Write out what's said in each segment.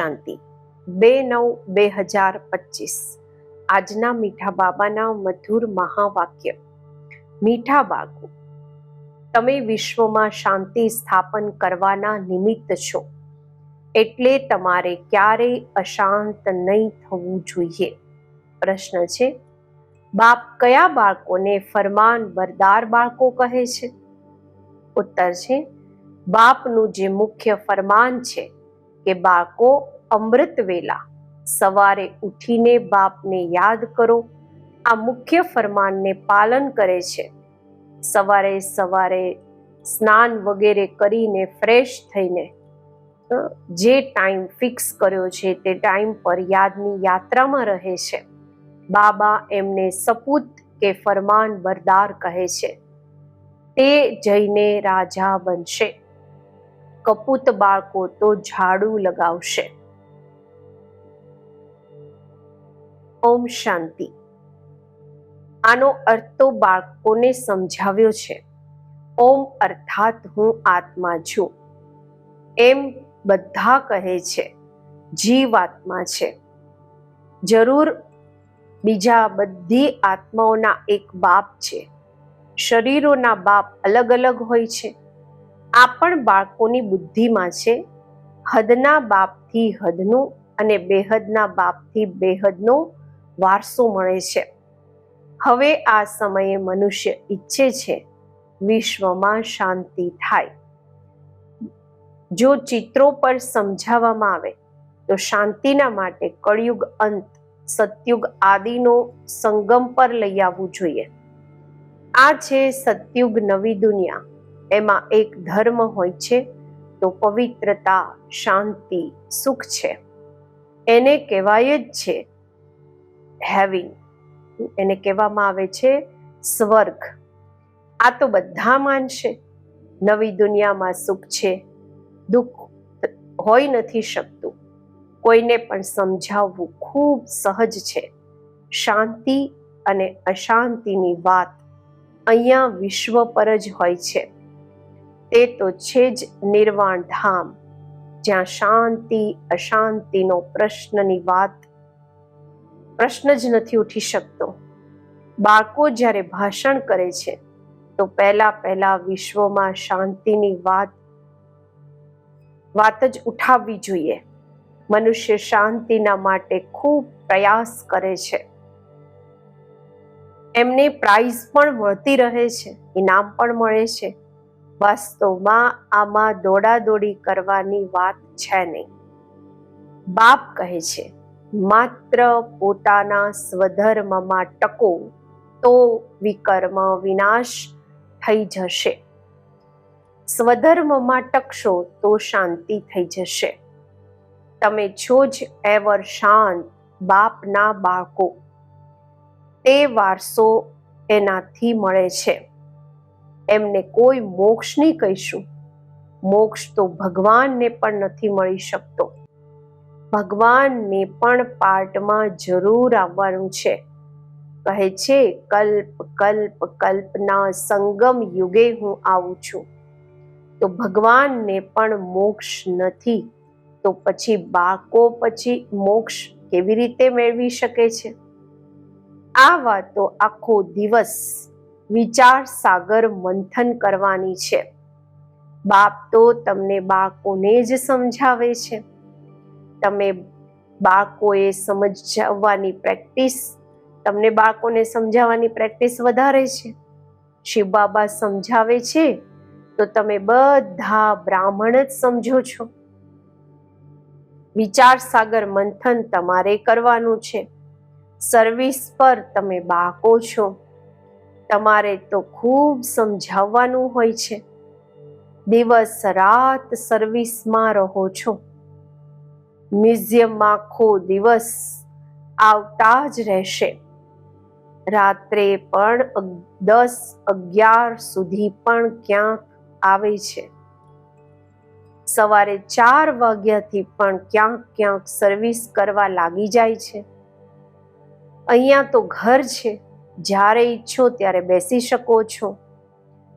શાંતિ. બે નવ બે હજાર પચીસ. આજના મીઠા બાબાના મધુર મહાવાક્ય. મીઠા બાગુ તમે વિશ્વમાં શાંતિ સ્થાપન કરવાના નિમિત્ત છો. એટલે તમારે ક્યારેય અશાંત નહીં થવું જોઈએ. પ્રશ્ન છે, બાપ કયા બાળકોને ફરમાન બરદાર બાળકો કહે છે? ઉત્તર છે, બાપનું જે મુખ્ય ફરમાન છે કે બાળકો અમૃત વેલા, સવારે ઉઠીને બાપને યાદ કરો. આ મુખ્ય ફરમાનને પાલન કરે છે. સવારે સવારે સ્નાન વગેરે કરીને ફ્રેશ થઈને જે ટાઈમ ફિક્સ કર્યો છે તે ટાઈમ પર યાદની યાત્રામાં રહે છે. બાબા એમને સપૂત કે ફરમાન બરદાર કહે છે. તે જઈને રાજા બનશે. કપૂત બાળકો તો ઝાડુ લગાવશે. ઓમ શાંતિ. આનો અર્થ તો બાળકોને સમજાવ્યો છે. ઓમ અર્થાત હું આત્મા છું. એમ બધા કહે છે, જીવ આત્મા છે. જરૂર બીજા બધી આત્માઓના એક બાપ છે. શરીરોના બાપ અલગ અલગ હોય છે. આ પણ બાળકોની બુદ્ધિમાં છે. હદના બાપથી હદનું અને બેહદના બાપથી બેહદનો વારસો મળે છે. હવે આ સમયે મનુષ્ય ઈચ્છે છે વિશ્વમાં શાંતિ થાય. જો ચિત્રો પર સમજાવવામાં આવે, તો શાંતિના માટે કળિયુગ અંત, સતયુગ આદિનો સંગમ પર લઈ આવવું જોઈએ. આ છે સતયુગ નવી દુનિયા. એમાં એક ધર્મ હોય છે, તો પવિત્રતા, શાંતિ, સુખ છે. એને કહેવાય જ છે હેવિંગ એને કહેવામાં આવે છે સ્વર્ગ. આ તો બધા માનશે. નવી દુનિયામાં સુખ છે. દુઃખ હોઈ નથી શકતું. કોઈને પણ સમજાવવું ખૂબ સહજ છે. શાંતિ અને અશાંતિની વાત અહીંયા વિશ્વ પર જ હોય છે. તે તો છે જ નિર્વાણ ધામ, જ્યાં શાંતિ, અશાંતિનો પ્રશ્નની વાત, પ્રશ્ન જ નથી ઉઠી શકતો. બાળકો જ્યારે ભાષણ કરે છે, તો પહેલા પહેલા વિશ્વમાં શાંતિની વાત વાત જ ઉઠાવવી જોઈએ. મનુષ્ય શાંતિના માટે ખૂબ પ્રયાસ કરે છે. એમને પ્રાઇઝ પણ મળતી રહે છે, ઇનામ પણ મળે છે. વાસ્તવમાં આમાં દોડાદોડી કરવાની વાત છે નહીં. બાપ કહે છે, માત્ર પોતાના સ્વધર્મમાં ટકો તો વિકર્મ વિનાશ થઈ જશે. સ્વધર્મમાં ટકશો તો શાંતિ થઈ જશે. તમે છો જ એવર શાંત બાપના બાળકો. તે વારસો એનાથી મળે છે. એમને કોઈ મોક્ષ નહીં કહીશું. મોક્ષ તો ભગવાનને પણ નથી મળી શકતો. ભગવાનને પણ પાર્ટમાં જરૂર આવવાનું છે. કહે છે, કલ્પ કલ્પ, કલ્પના સંગમ યુગે હું આવું છું. તો ભગવાનને પણ મોક્ષ નથી. તો પછી બાળકો પછી મોક્ષ કેવી રીતે મેળવી શકે છે? આ વાતો આખો દિવસ વિચાર સાગર મંથન કરવાની છે. બાપ તો તમને બાળકોને જ સમજાવે છે. તમે બાળકોએ સમજાવવાની પ્રેક્ટિસ, તમને બાળકોને સમજાવવાની પ્રેક્ટિસ વધારે છે. શિવ બાબા સમજાવે છે, તો તમે બધા બ્રાહ્મણ જ સમજો છો. વિચાર સાગર મંથન તમારે કરવાનું છે. સર્વિસ પર તમે બાળકો છો. તમારે તો ખૂબ સમજાવવાનું હોય છે. દિવસ રાત સર્વિસમાં રહો છો. મ્યુઝિયમમાં આખો દિવસ આવતા જ રહેશે. રાત્રે પણ દસ અગિયાર સુધી પણ ક્યાંક આવે છે. સવારે ચાર વાગ્યાથી પણ ક્યાંક ક્યાંક સર્વિસ કરવા લાગી જાય છે. અહીંયા તો ઘર છે. જ્યારે ઈચ્છો ત્યારે બેસી શકો છો.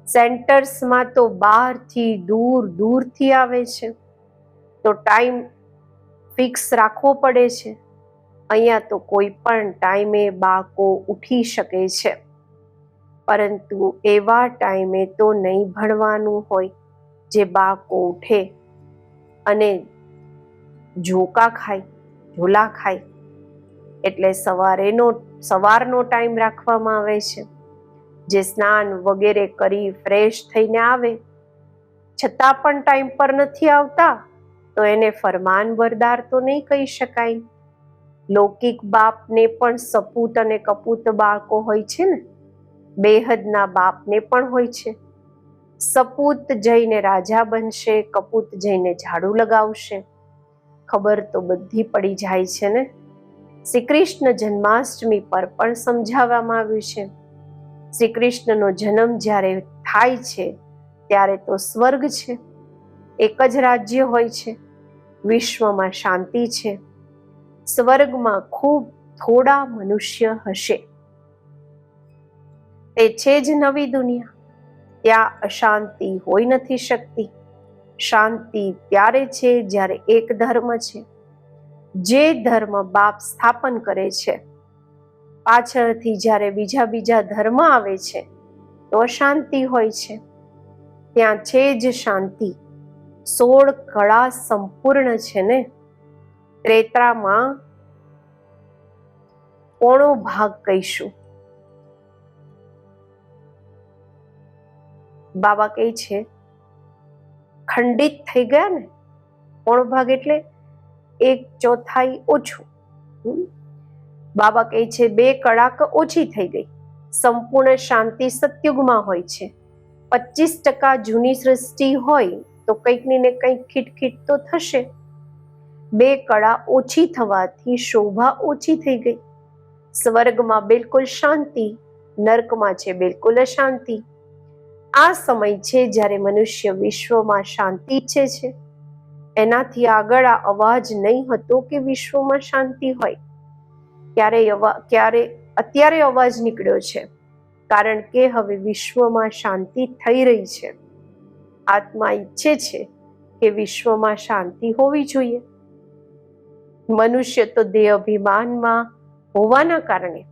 સેન્ટર્સમાં તો બહારથી દૂર દૂરથી આવે છે. તો ટાઈમ ફિક્સ રાખવો પડે છે. અહીંયા તો કોઈ પણ ટાઈમે બાળકો ઉઠી શકે છે. પરંતુ એવા ટાઈમે તો નહીં ભણવાનું હોય, જે બાળકો ઉઠે અને ઝોકા ખાય, ઝોલા ખાય. એટલે સવારેનો, સવારનો ટાઈમ રાખવામાં આવે છે. જે સ્નાન વગેરે કરી ફ્રેશ થઈને આવે, છતાં પણ ટાઈમ પર નથી આવતા, તો એને ફરમાન બરદાર તો નહીં કહી શકાય. લૌકિક બાપને પણ સપૂત અને કપૂત બાળકો હોય છે ને, બેહદના બાપને પણ હોય છે. સપૂત જઈને રાજા બનશે, કપૂત જઈને ઝાડુ લગાવશે. ખબર તો બધી પડી જાય છે ને. શ્રી કૃષ્ણ જન્માષ્ટમી પર પણ સમજાવવામાં આવ્યું છે. શ્રી કૃષ્ણનો જન્મ જ્યારે થાય છે, ત્યારે તો સ્વર્ગ છે. એક જ રાજ્ય હોય છે. વિશ્વમાં શાંતિ છે. સ્વર્ગમાં ખૂબ થોડા મનુષ્ય હશે. તે છે જ નવી દુનિયા. ત્યાં અશાંતિ હોઈ નથી શકતી. શાંતિ ત્યારે છે જ્યારે એક ધર્મ છે. જે ધર્મ બાપ સ્થાપન કરે છે. પાછળથી જ્યારે બીજા બીજા ધર્મ આવે છે, તો અશાંતિ હોય છે. ત્યાં છે જ શાંતિ. સોળ કળા સંપૂર્ણ છે ને? ત્રેતામાં કોણો ભાગ કહીશું? બાબા કહે છે, ખંડિત થઈ ગયા ને? કોણો ભાગ એટલે એક ચોથાઈ ઓછું. બાબા કહે છે, બે કડાક ઓછી થઈ ગઈ. સંપૂર્ણ શાંતિ સત્યુગમાં હોય છે. પચીસ ટકા જૂની સૃષ્ટિ હોય તો કંઈક ને કંઈક ખીટખીટ તો થશે. બે કળા ઓછી થવાથી શોભા ઓછી થઈ ગઈ. સ્વર્ગમાં બિલકુલ શાંતિ, નર્કમાં છે બિલકુલ અશાંતિ. આ સમય છે જ્યારે મનુષ્ય વિશ્વમાં શાંતિ ઈચ્છે છે. એનાથી આગળ આ અવાજ નહીં હતો કે વિશ્વમાં શાંતિ હોય. ક્યારે ક્યારે, અત્યારે અવાજ નીકળ્યો છે. કારણ કે હવે વિશ્વમાં શાંતિ થઈ રહી છે. આત્મા ઈચ્છે છે કે વિશ્વમાં શાંતિ હોવી જોઈએ. મનુષ્ય તો દેહ અભિમાનમાં હોવાના કારણે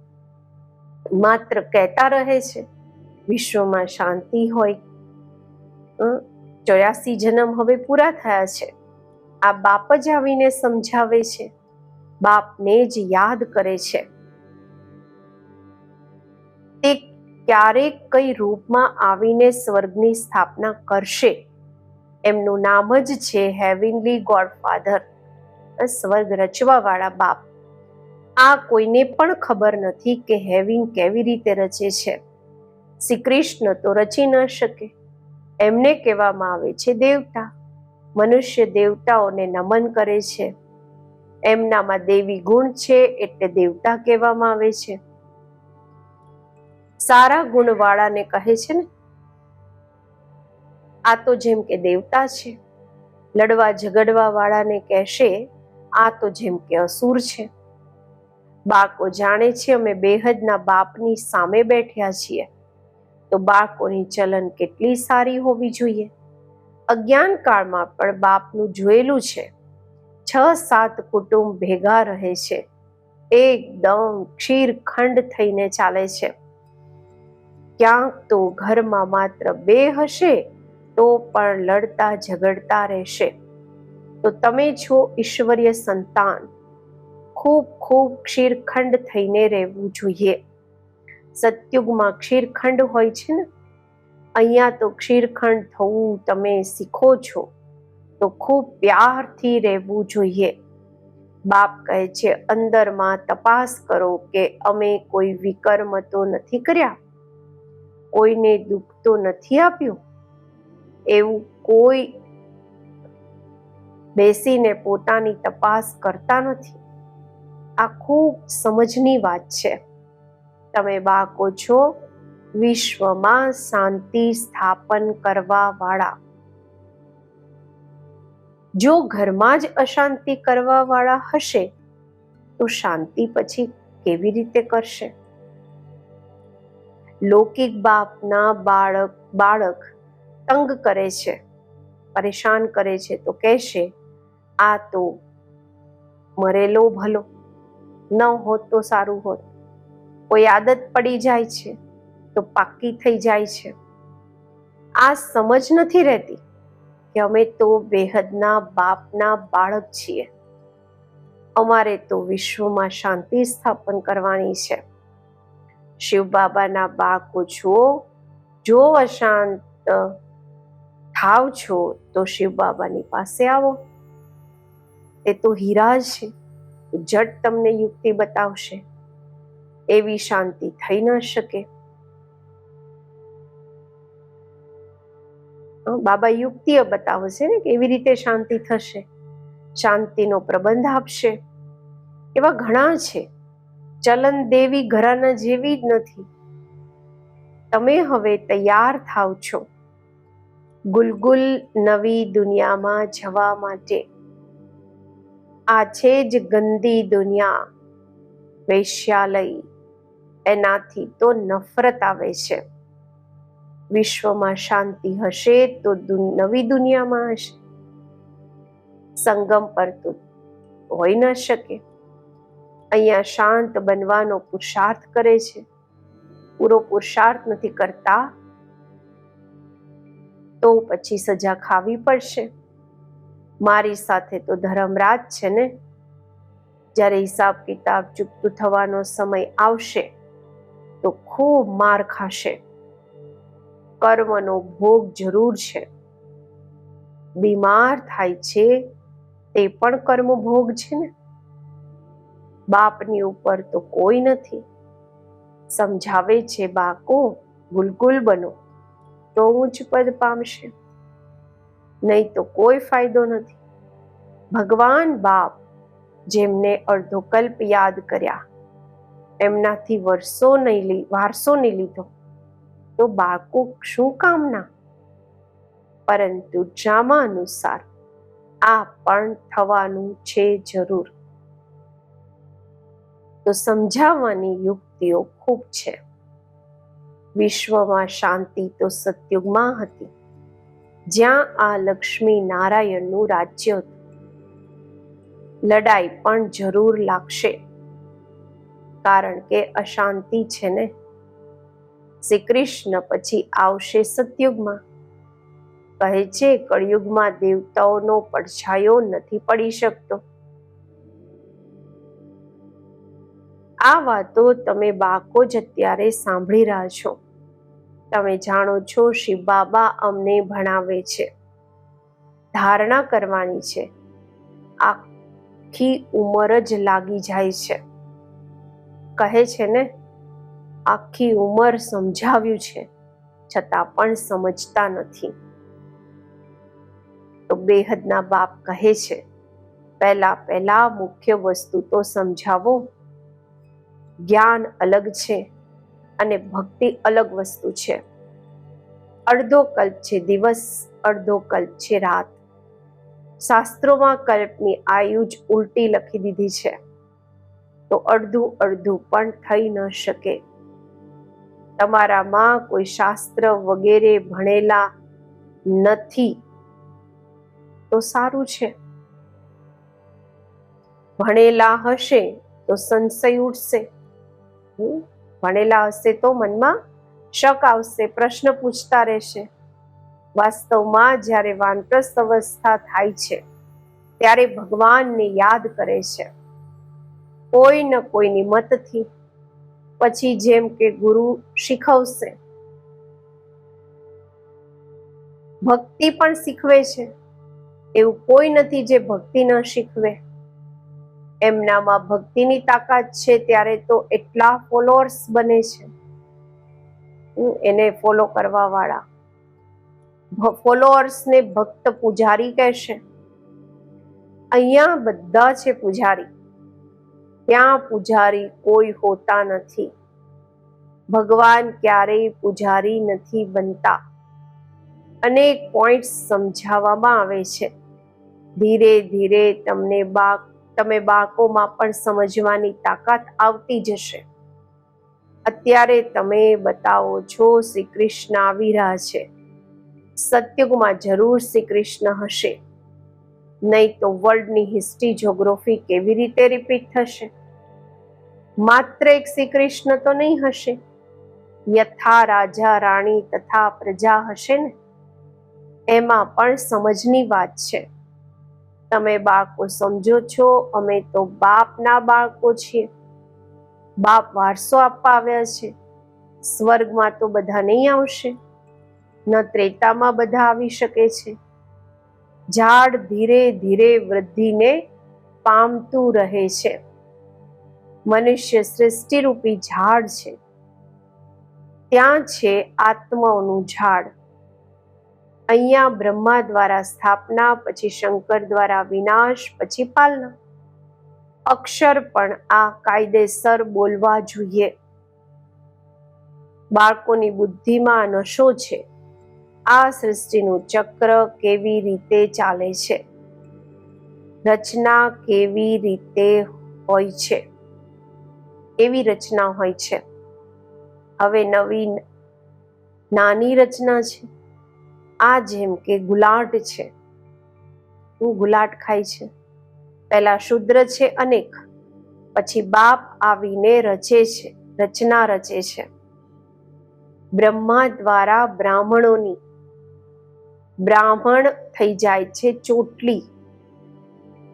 માત્ર કહેતા રહે છે, વિશ્વમાં શાંતિ હોય. ચોર્યાસી જન્મ હવે પૂરા થયા છે. આ બાપ જ આવીને સમજાવે છે. બાપને જ યાદ કરે છે. તે ક્યારેક કઈ રૂપમાં આવીને સ્વર્ગની સ્થાપના કરશે. એમનું નામ જ છે હેવિંગલી ગોડફાધર સ્વર્ગ રચવા વાળા બાપ. આ કોઈને પણ ખબર નથી કે હેવિંગ કેવી રીતે રચે છે. શ્રી કૃષ્ણ તો રચી ન શકે. એમને કહેવામાં આવે છે, દેવતા મનુષ્ય દેવતાઓને નમન કરે છે. એમનામાં દેવી ગુણ છે એટલે દેવતા કહેવામાં આવે છે. સારા ગુણવાળાને કહે છે ને, આ તો જેમ કે દેવતા છે, લડવા ઝઘડવા વાળાને કહેશે, આ તો જેમ કે અસુર છે. બાળકો જાણે છે અમે બેહદના બાપની સામે બેઠ્યા છીએ, તો બાળકોની ચલન કેટલી સારી હોવી જોઈએ? અજ્ઞાન કાળમાં પણ બાપનું જોયેલું છે. છ સાત કુટુંબ ભેગા રહે છે. એકદમ ક્ષીરખંડ થઈને ચાલે છે. ક્યાંક તો ઘરમાં માત્ર બે હશે, તો પણ લડતા ઝઘડતા રહેશે. તો તમે છો ઈશ્વરીય સંતાન. ખૂબ ખૂબ ક્ષીરખંડ થઈને રહેવું જોઈએ. સતયુગમાં ક્ષીરખંડ હોય છે ને? અહીંયા તો ક્ષીરખંડ થવું તમે શીખો છો, તો ખૂબ પ્યારથી રહેવું જોઈએ. બાપ કહે છે, અંદરમાં તપાસ કરો કે અમે કોઈ વિકર્મ તો નથી કર્યા? કોઈને દુઃખ તો નથી આપ્યું? એવું કોઈ બેસીને પોતાની તપાસ કરતા નથી. આ ખૂબ સમજની વાત છે. તમે બાકો છો વિશ્વમાં શાંતિ સ્થાપન કરવા વાળા જો ઘરમાં જ અશાંતિ કરવા વાળા હશે, તો શાંતિ પછી કેવી રીતે કરશે? લૌકિક બાપના બાળક બાળક તંગ કરે છે, પરેશાન કરે છે, તો કહેશે, આ તો મરેલો ભલો, ન હોત તો સારું હોત. કોઈ આદત પડી જાય છે. તો પાકી થઈ જાય છે. આ સમજ નથી રહેતી કે અમે તો બેહદના બાપના બાળક છીએ. અમારે તો વિશ્વમાં શાંતિ સ્થાપન કરવાની છે. શિવ બાબાના બાળકો જુઓ, જો અશાંત થાવ છો તો શિવ બાબાની પાસે આવો. એ તો હીરા છે જટ તમને યુક્તિ બતાવશે. એવી શાંતિ થઈ ન શકે. બાબા યુક્તિઓ બતાવશે ને કેવી રીતે શાંતિ થશે, શાંતિનો પ્રબંધ આપશે. એવા ઘણા છે. ચલન દેવી ઘરાના જેવી જ નથી. તમે હવે તૈયાર થાવ છો. ગુલગુલ નવી દુનિયામાં જવા માટે. આ છે જ ગંદી દુનિયા. વૈશ્યાલય. એનાથી તો નફરત આવે છે. વિશ્વમાં શાંતિ હશે તો નવી દુનિયામાં હશે. સંગમ પર તો હોઈ ન શકે. અહીંયા શાંત બનવાનો પુરુષાર્થ કરે છે. પૂરો પુરુષાર્થ નથી કરતા. તો પછી સજા ખાવી પડશે. મારી સાથે તો ધર્મરાજ છે ને? જ્યારે હિસાબ કિતાબ ચૂકતું થવાનો સમય આવશે, તો ખૂબ માર ખાશે. કર્મનો ભોગ જરૂર છે. બીમાર થાય છે તે પણ કર્મ ભોગ છે ને? બાપની ઉપર તો કોઈ નથી. સમજાવે છે બાકો, ગુલગુલ બનો, તો ઉચ્ચ પદ પામશે. નહીં તો કોઈ ફાયદો નથી. ભગવાન બાપ, જેમને અડધો કલ્પ યાદ કર્યા, એમનાથી વર્ષો નહીં વારસો નહીં લીધો. તો બાળકો શું કામના? પરંતુ ડ્રામા અનુસાર આ પણ થવાનું છે જરૂર. તો સમજાવવાની યુક્તિઓ ખૂબ છે. વિશ્વમાં શાંતિ તો સતયુગમાં હતી. જ્યાં આ લક્ષ્મી નારાયણનું રાજ્ય હતું. લડાઈ પણ જરૂર લાગશે. કારણ કે અશાંતિ છે ને શ્રી કૃષ્ણ પછી આવશે સતયુગમાં. કહે છે, કળયુગમાં દેવતાઓનો પડછાયો નથી પડી શકતો. આ વાતો તમે બાકો જ અત્યારે સાંભળી રહ્યા છો. તમે જાણો છો, શિવ બાબા અમને ભણાવે છે. ધારણા કરવાની છે. આખી ઉંમર જ લાગી જાય છે. કહે છે ને આખી ઉંમર સમજાવ્યું છે, છતાં પણ સમજતા નથી. તો બેહદના બાપ કહે છે, પહેલા પહેલા મુખ્ય વસ્તુ તો સમજાવો. જ્ઞાન અલગ છે અને ભક્તિ અલગ વસ્તુ છે. અડધો કલ્પ છે દિવસ, અડધો કલ્પ છે રાત. શાસ્ત્રોમાં કલ્પની આયુ જ ઉલટી લખી દીધી છે. તો અડધું અડધું પણ થઈ ન શકે. તમારામાં કોઈ શાસ્ત્ર વગેરે ભણેલા નથી. તો સારું છે. ભણેલા હશે તો સંશય ઉઠશે ભણેલા હશે તો મનમાં શક આવશે, પ્રશ્ન પૂછતા રહેશે. વાસ્તવમાં જ્યારે વાનપ્રસ્થ અવસ્થા થાય છે, ત્યારે ભગવાનને યાદ કરે છે. કોઈ ન કોઈની મતથી પછી જેમ કે ગુરુ શીખવશે. ભક્તિ પણ શીખવે છે. એવું કોઈ નથી જે ભક્તિ ન શીખવે. એમનામાં ભક્તિની તાકાત છે ત્યારે તો એટલા ફોલોઅર્સ બને છે. એને ફોલો કરવા વાળા ફોલોઅર્સને ભક્ત પૂજારી કહેશે. અહીંયા બધા છે પૂજારી. ત્યાં પૂજારી કોઈ હોતા નથી. ભગવાન ક્યારેય પૂજારી નથી બનતા. અનેક પોઈન્ટ્સ સમજાવવામાં આવે છે. ધીરે ધીરે તમને બાક, તમે બાળકોમાં પણ સમજવાની તાકાત આવતી જશે. અત્યારે તમે બતાવો છો શ્રી કૃષ્ણ આવી રહ્યા છે. સત્યુગમાં જરૂર શ્રી કૃષ્ણ હશે. નહીં તો વર્લ્ડની હિસ્ટ્રી જોગ્રાફી કેવી રીતે રિપીટ થશે? માત્ર એક શ્રી કૃષ્ણ તો નહીં હશે. યથા રાજા, રાણી તથા પ્રજા હશે ને? એમાં પણ સમજની વાત છે. તમે બાળકો સમજો છો, અમે તો બાપના બાળકો છીએ. બાપ વારસો આપવા આવ્યા છે. સ્વર્ગમાં તો બધા નહીં આવશે. ન ત્રેતામાં બધા આવી શકે છે. ઝાડ ધીરે ધીરે વૃદ્ધિને પામતું રહે છે. મનુષ્ય સૃષ્ટિરૂપી ઝાડ છે. ત્યાં છે આત્માઓનું ઝાડ. અહીંયા બ્રહ્મા દ્વારા સ્થાપના, પછી શંકર દ્વારા વિનાશ, પછી પાલના. અક્ષર પણ આ કાયદેસર બોલવા જોઈએ. બાળકોની બુદ્ધિમાં નશો છે. આ સૃષ્ટિનું ચક્ર કેવી રીતે ચાલે છે? રચના કેવી રીતે હોય છે? કેવી રચના હોય છે. હવે નવી નાની રચના છે. આ જેમ કે ગુલાટ છે. હું ગુલાટ ખાય છે. પહેલા શુદ્ર છે અનેક, પછી બાપ આવીને રચે છે, રચના રચે છે. બ્રહ્મા દ્વારા બ્રાહ્મણોની, બ્રાહ્મણ થઈ જાય છે ચોટલી.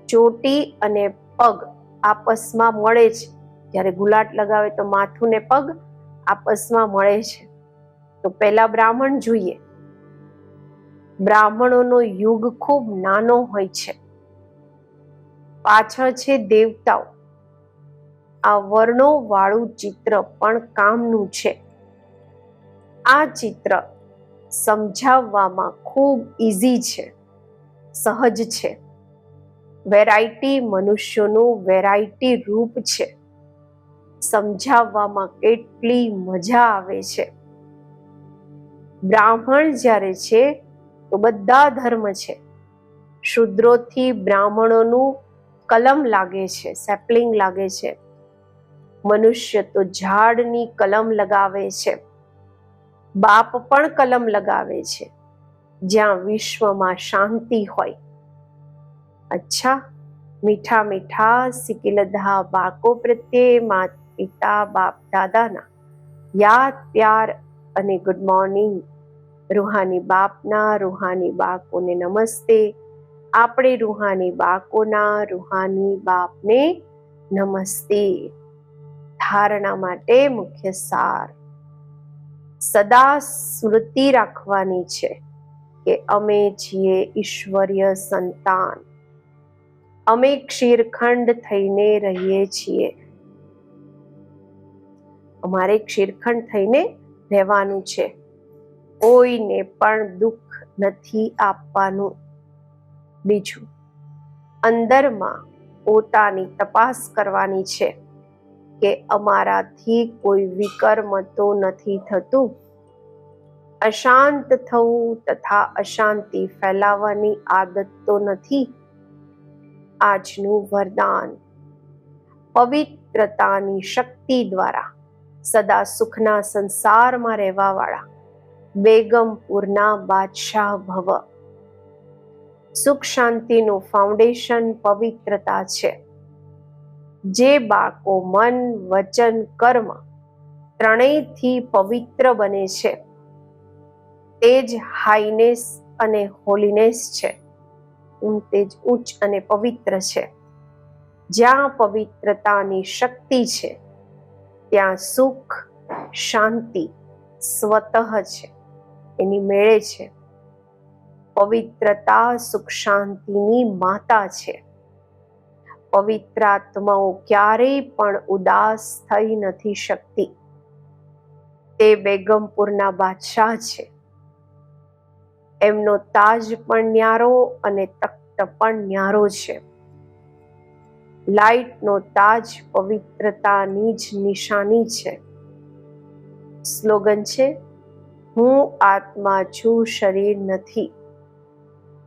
ચોટી અને પગ આપસમાં મળે છે. જ્યારે ગુલાટ લગાવે તો માથું ને પગ આપસમાં મળે છે. તો પહેલા બ્રાહ્મણ જોઈએ. બ્રાહ્મણોનો યુગ ખૂબ નાનો હોય છે. પાછળ છે દેવતાઓ. આ વર્ણો વાળું ચિત્ર પણ કામનું છે. આ ચિત્ર સમજાવવામાં ખૂબ ઇઝી છે. સહજ છે. વેરાયટી મનુષ્યોનું વેરાયટી રૂપ છે. સમજાવવામાં કેટલી મજા આવે છે. બ્રાહ્મણ જ્યારે છે, તો બધા ધર્મ છે. શુદ્રોથી બ્રાહ્મણોનું કલમ લાગે છે સેપલિંગ લાગે છે. મનુષ્ય તો ઝાડની કલમ લગાવે છે. બાપ પણ કલમ લગાવે છે. જ્યાં વિશ્વમાં શાંતિ હોય. અચ્છા, મીઠા મીઠા, સિકિલધા બાળકો પ્રત્યે માત પિતા, બાપ, દાદાના યાદ, પ્યાર અને ગુડ મોર્નિંગ રૂહાની બાપના, રૂહાની બાકોને નમસ્તે. આપણે રૂહાની બાકોના રૂહાની બાપને નમસ્તે. ધારણા માટે મુખ્ય સાર સદા સ્મૃતિ રાખવાની છે કે અમે છીએ ઈશ્વરીય સંતાન. અમે ક્ષીરખંડ થઈને રહીએ છીએ. અમારે ક્ષીરખંડ થઈને રહેવાનું છે. કોઈને પણ દુઃખ નથી આપવાનું. બીજું, અંદરમાં પોતાની તપાસ કરવાની છે કે અમારાથી કોઈ વિકર્મ તો નથી થતું? અશાંત થવું તથા અશાંતિ ફેલાવવાની આદત તો નથી? આજનું વરદાન પવિત્રતાની શક્તિ દ્વારા સદા સુખના સંસારમાં રહેવાવાળા. બેગમપુરના બાદશાહ ભવ. સુખ શાંતિનું ફાઉન્ડેશન પવિત્રતા છે. જે બાળકો મન, વચન, કર્મ ત્રણેયથી પવિત્ર બને છે. તે જ હાઈનેસ અને હોલીનેસ છે. તે જ ઉચ્ચ અને પવિત્ર છે. જ્યાં પવિત્રતાની શક્તિ છે ત્યાં સુખ, શાંતિ સ્વતઃ છે. એની મેળે છે. પવિત્રતા, સુખ, શાંતિની માતા છે. પવિત્રાત્માઓ ક્યારેય પણ ઉદાસ થઈ નથી શકતી. તે બેગમપુરના બાદશાહ છે. એમનો તાજ પણ ન્યારો અને તખ્ત પણ ન્યારો છે. લાઈટનો તાજ પવિત્રતાની જ નિશાની છે. સ્લોગન છે, હું આત્મા છું, શરીર નથી.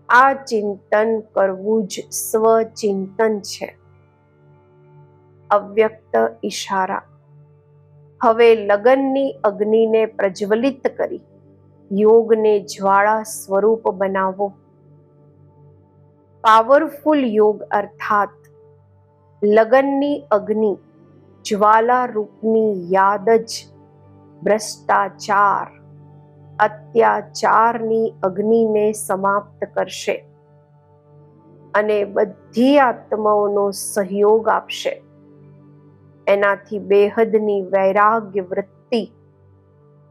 આ ચિંતન કરવું જ સ્વચિંતન છે. અવ્યક્ત ઈશારા. હવે લગનની અગ્નિને પ્રજ્વલિત કરી, યોગને જ્વાળા સ્વરૂપ બનાવો. પાવરફુલ યોગ અર્થાત લગનની અગ્નિ જ્વાલા રૂપની યાદ જ ભ્રષ્ટાચાર, અત્યાચારની અગ્નિને સમાપ્ત કરશે અને બધી આત્માઓનો સહયોગ આપશે. એનાથી બેહદની વૈરાગ્ય વૃત્તિ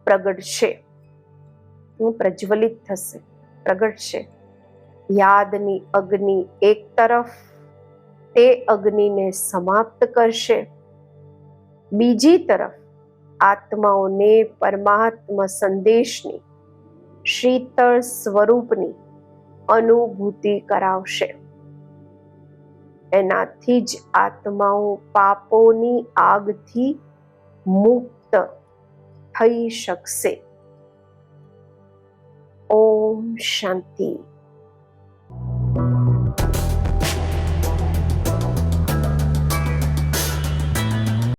પ્રગટશે. હું પ્રજ્વલિત થશે, પ્રગટશે. યાદની અગ્નિ એક તરફ તે અગ્નિને સમાપ્ત કરશે. બીજી તરફ, આત્માઓને પરમાત્મા સંદેશની શીતળ સ્વરૂપની અનુભૂતિ કરાવશે. એનાથી જ આત્માઓ પાપોની આગથી મુક્ત થઈ શકશે. ઓમ શાંતિ.